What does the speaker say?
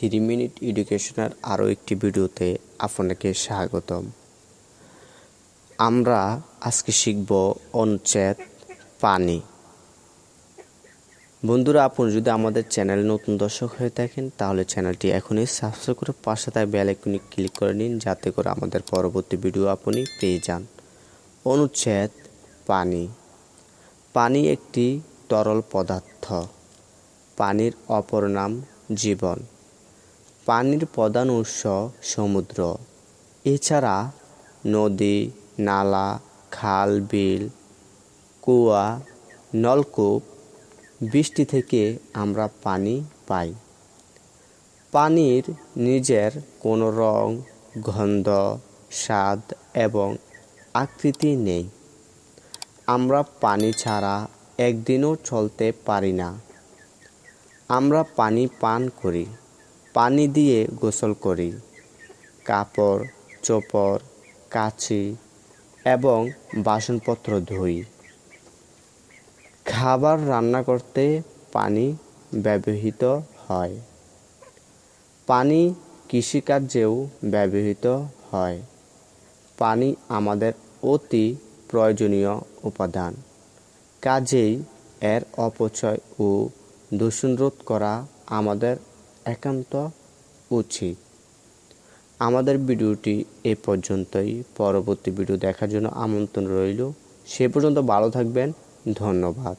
Three minute এডুকেশনের আরও একটি ভিডিওতে আপনাকে স্বাগতম। আমরা আজকে শিখব অনুচ্ছেদ পানি। বন্ধুরা আপনি যদি আমাদের চ্যানেলে নতুন দর্শক হয়ে থাকেন, তাহলে চ্যানেলটি এখনই সাবস্ক্রাইব করে পাশে থাকা বেল আইকনে ক্লিক করে নিন, যাতে করে আমাদের পরবর্তী ভিডিও আপনি পেয়ে যান। অনুচ্ছেদ পানি। পানি একটি তরল পদার্থ। পানির অপর নাম জীবন। পানির প্রধান উৎস সমুদ্র। এছাড়া নদী, নালা, খাল, বিল, কুয়া, নলকূপ, বৃষ্টি থেকে আমরা পানি পাই। পানির নিজের কোনো রং, গন্ধ, স্বাদ এবং আকৃতি নেই। আমরা পানি ছাড়া একদিনও চলতে পারি না। আমরা পানি পান করি। পানি দিয়ে গোসল করি। কাপড়, চোপড়, কাচি এবং বাসনপত্র ধুই। খাবার রান্না করতে পানি ব্যবহৃত হয়। পানি কৃষিকার্যেও ব্যবহৃত হয়। পানি আমাদের অতি প্রয়োজনীয় উপাদান। কাজেই এর অপচয় ও দূষণ রোধ করা আমাদের একান্ত উচিত আমাদের ভিডিওটি এ পর্যন্তই। পরবর্তী ভিডিও দেখার জন্য আমন্ত্রণ রইল। সে পর্যন্ত ভালো থাকবেন। ধন্যবাদ।